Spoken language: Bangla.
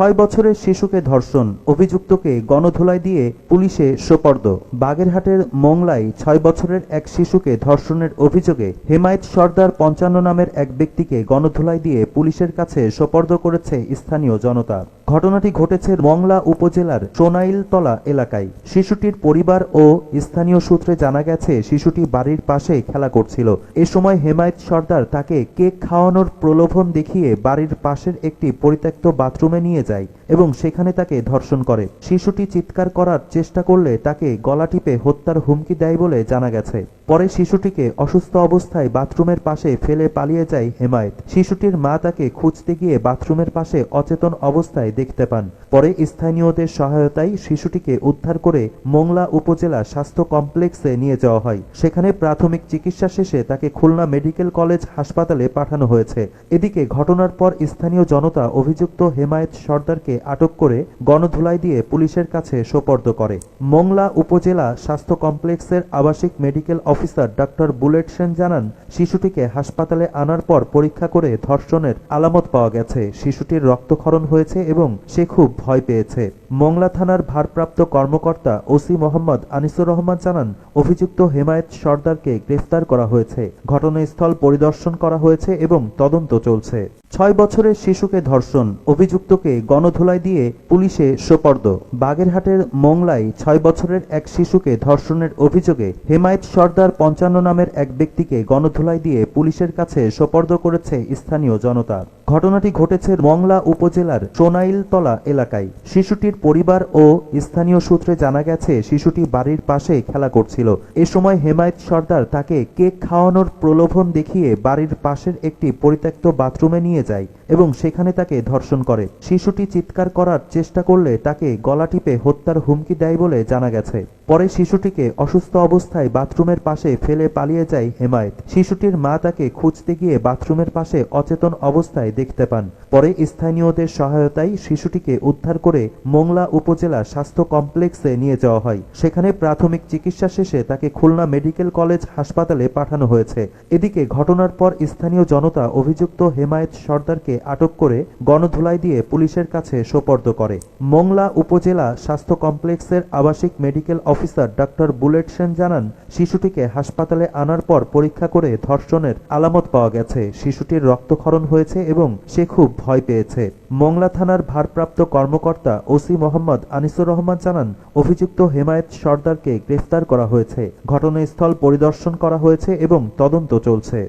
ছয় বছরের শিশুকে ধর্ষণ, অভিযুক্তকে গণধোলাই দিয়ে পুলিশে সোপর্দ। বাগেরহাটের মোংলায় ছয় বছরের এক শিশুকে ধর্ষণের অভিযোগে হেমায়েত সর্দার পঞ্চান্ন নামের এক ব্যক্তিকে গণধোলাই দিয়ে পুলিশের কাছে সোপর্দ করেছে স্থানীয় জনতা। ঘটনাটি ঘটেছে মংলা উপজেলার সোনাইলতলা এলাকায়। শিশুটির পরিবার ও স্থানীয় সূত্রে জানা গেছে, শিশুটি বাড়ির পাশে খেলা করছিল। এ সময় হেমায়েত সর্দার তাকে কেক খাওয়ানোর প্রলোভন দেখিয়ে বাড়ির পাশের একটি পরিত্যক্ত বাথরুমে নিয়ে যায় এবং সেখানে তাকে ধর্ষণ করে। শিশুটি চিৎকার করার চেষ্টা করলে তাকে গলা টিপে হত্যার হুমকি দেয় বলে জানা গেছে। পরে শিশুটিকে অসুস্থ অবস্থায় বাথরুমের পাশে ফেলে পালিয়ে যায় হেমায়েত। শিশুটির মা তাকে খুঁজতে গিয়ে বাথরুমের পাশে অচেতন অবস্থায় দেখতে পান। পরে স্থানীয়দের সহায়তায় শিশুটিকে উদ্ধার করে মোংলা উপজেলা স্বাস্থ্য কমপ্লেক্সে নিয়ে যাওয়া হয়। সেখানে প্রাথমিক চিকিৎসা শেষে তাকে খুলনা মেডিকেল কলেজ হাসপাতালে পাঠানো হয়েছে। এদিকে ঘটনার পর স্থানীয় জনতা অভিযুক্ত হেমায়েত সর্দারকে আটক করে গণধুলাই দিয়ে পুলিশের কাছে সোপর্দ করে। মোংলা উপজেলা স্বাস্থ্য কমপ্লেক্সের আবাসিক medical officer doctor Bullet Sen জানান, শিশুটিকে হাসপাতালে আনার পর পরীক্ষা করে ধর্ষণের আলামত পাওয়া গেছে। শিশুটির রক্তক্ষরণ হয়েছে এবং সে খুব ভয় পেয়েছে। মোংলা থানার ভারপ্রাপ্ত কর্মকর্তা ওসি মোহাম্মদ আনিসুর রহমান জানান, অভিযুক্ত হেমায়েত সর্দারকে গ্রেফতার করা হয়েছে। ঘটনাস্থল পরিদর্শন করা হয়েছে এবং তদন্ত চলছে। ছয় বছরের শিশুকে ধর্ষণ, অভিযুক্তকে গণধোলাই দিয়ে পুলিশে সোপর্দ। বাগেরহাটের মোংলায় ছয় বছরের এক শিশুকে ধর্ষণের অভিযোগে হেমায়েত সর্দার পঞ্চান্ন নামের এক ব্যক্তিকে গণধোলাই দিয়ে পুলিশের কাছে সোপর্দ করেছে স্থানীয় জনতা। ঘটনাটি ঘটেছে মংলা উপজেলার সোনাইলতলা এলাকায়। শিশুটির পরিবার ও স্থানীয় সূত্রে জানা গেছে, শিশুটি বাড়ির পাশে খেলা করছিল। এ সময় হেমায়েত সর্দার তাকে কেক খাওয়ানোর প্রলোভন দেখিয়ে বাড়ির পাশের একটি পরিত্যক্ত বাথরুমে নিয়ে যায়। এবং সেখানে তাকে ধর্ষণ করে। শিশুটি চিৎকার করার চেষ্টা করলে তাকে গলা টিপে হত্যার হুমকি দেয় বলে জানা গেছে। পরে শিশুটিকে অসুস্থ অবস্থায় বাথরুমের পাশে ফেলে পালিয়ে যায় হেমায়েত। শিশুটির মা তাকে খুঁজতে গিয়ে বাথরুমের পাশে অচেতন অবস্থায় দেখতে পান। পরে স্থানীয়দের সহায়তায় শিশুটিকে উদ্ধার করে মোংলা উপজেলা স্বাস্থ্য কমপ্লেক্সে নিয়ে যাওয়া হয়। সেখানে প্রাথমিক চিকিৎসা শেষে তাকে খুলনা মেডিকেল কলেজ হাসপাতালে পাঠানো হয়েছে। এদিকে ঘটনার পর স্থানীয় জনতা অভিযুক্ত হেমায়েত সর্দারকে আটক করে গণধুলাই দিয়ে পুলিশের কাছে সোপর্দ করে। মোংলা উপজেলা স্বাস্থ্য কমপ্লেক্সের আবাসিক medical officer doctor Bullet Sen জানান, শিশুটিকে হাসপাতালে আনার পর পরীক্ষা করে ধর্ষণের আলামত পাওয়া গেছে। শিশুটির রক্তক্ষরণ হয়েছে এবং সে খুব ভয় পেয়েছে। মোংলা থানার ভারপ্রাপ্ত কর্মকর্তা ওসি মোহাম্মদ আনিসুর রহমান জানান, অভিযুক্ত হেমায়েত সর্দারকে গ্রেফতার করা হয়েছে। ঘটনাস্থল পরিদর্শন করা হয়েছে এবং তদন্ত চলছে।